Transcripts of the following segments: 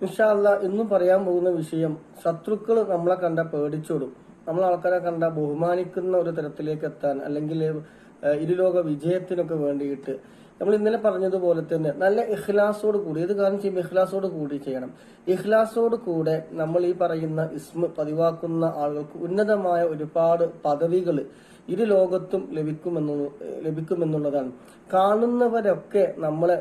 ഇൻഷാല്ല ഇന്നും പറയാൻ പോകുന്ന വിഷയം ശത്രുക്കൾ നമ്മളെ കണ്ട പേടിച്ചോടും. നമ്മൾ ആൾക്കാരെ കണ്ട ബഹുമാനിക്കുന്ന ഒരു തരത്തിലേക്ക് എത്താൻ അല്ലെങ്കിൽ ഇരുലോക വിജയത്തിനൊക്കെ വേണ്ടിയിട്ട്. നമ്മൾ ഇന്നലെ പറഞ്ഞതുപോലെ തന്നെ നല്ല ഇഖ്ലാസോട് കൂടി ഏത് കാര്യം ചെയ്യുമ്പോൾ ഇഖ്ലാസോട് കൂടി ചെയ്യണം. ഇഖ്ലാസോട് കൂടെ നമ്മൾ ഈ പറയുന്ന ഇസ്മ പതിവാക്കുന്ന ആളുകൾക്ക് ഉന്നതമായ ഒരുപാട് പദവികൾ ഇരു ലോകത്തും ലഭിക്കുമെന്നു ലഭിക്കുമെന്നുള്ളതാണ്. കാണുന്നവരൊക്കെ നമ്മളെ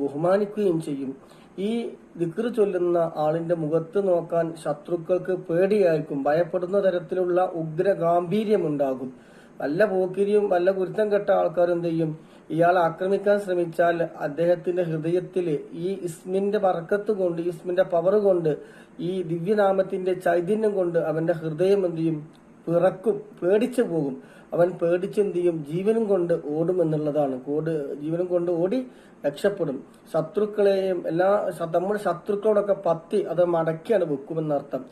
ബഹുമാനിക്കുകയും ചെയ്യും. ഈ ദിക്ർ ചൊല്ലുന്ന ആളിന്റെ മുഖത്ത് നോക്കാൻ ശത്രുക്കൾക്ക് പേടിയായിരിക്കും. ഭയപ്പെടുന്ന തരത്തിലുള്ള ഉഗ്ര ഗാംഭീര്യമുണ്ടാകും വല്ല പോക്കിരിയും വല്ല കുരുത്തം കെട്ട ആൾക്കാർ എന്ത് ചെയ്യും? ഇയാൾ ആക്രമിക്കാൻ ശ്രമിച്ചാൽ അദ്ദേഹത്തിന്റെ ഹൃദയത്തിൽ ഈ ഇസ്മിന്റെ പറക്കത്ത് കൊണ്ട് ഇസ്മിന്റെ പവർ കൊണ്ട് ഈ ദിവ്യനാമത്തിന്റെ ചൈതന്യം കൊണ്ട് അവന്റെ ഹൃദയം എന്ത് ചെയ്യും? പിറക്കും പേടിച്ചു പോകും. അവൻ പേടിച്ച് എന്ത് ചെയ്യും? ജീവനും കൊണ്ട് ഓടും എന്നുള്ളതാണ്. കോട് ജീവനും കൊണ്ട് ഓടി രക്ഷപ്പെടും. ശത്രുക്കളെയും എല്ലാ നമ്മുടെ ശത്രുക്കളോടൊക്കെ പത്തി അത് മടക്കിയാണ് വെക്കുമെന്നർത്ഥം.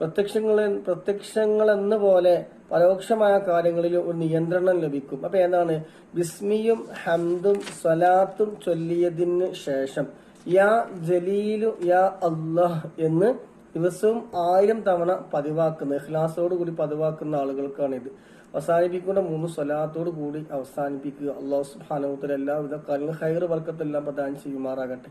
പ്രത്യക്ഷങ്ങളെ പ്രത്യക്ഷങ്ങൾ എന്ന പോലെ പരോക്ഷമായ കാര്യങ്ങളിൽ ഒരു നിയന്ത്രണം ലഭിക്കും. അപ്പൊ എന്താണ്? ബിസ്മിയും ഹംദും സ്വലാത്തും ചൊല്ലിയതിന് ശേഷം യാ ജലീലു യാ അള്ളാഹ് എന്ന് ദിവസവും ആയിരം തവണ പതിവാക്കുന്ന ഇഖ്ലാസോട് കൂടി പതിവാക്കുന്ന ആളുകൾക്കാണ് ഇത് അവസാനിപ്പിക്കുന്ന മൂന്ന് സ്വലാത്തോട് കൂടി അവസാനിപ്പിക്കുക. അള്ളാഹു തആല എല്ലാവിധ കാര്യങ്ങളും ഹൈർ വർക്കത്തെല്ലാം പ്രദാനം ചെയ്യുമാറാകട്ടെ.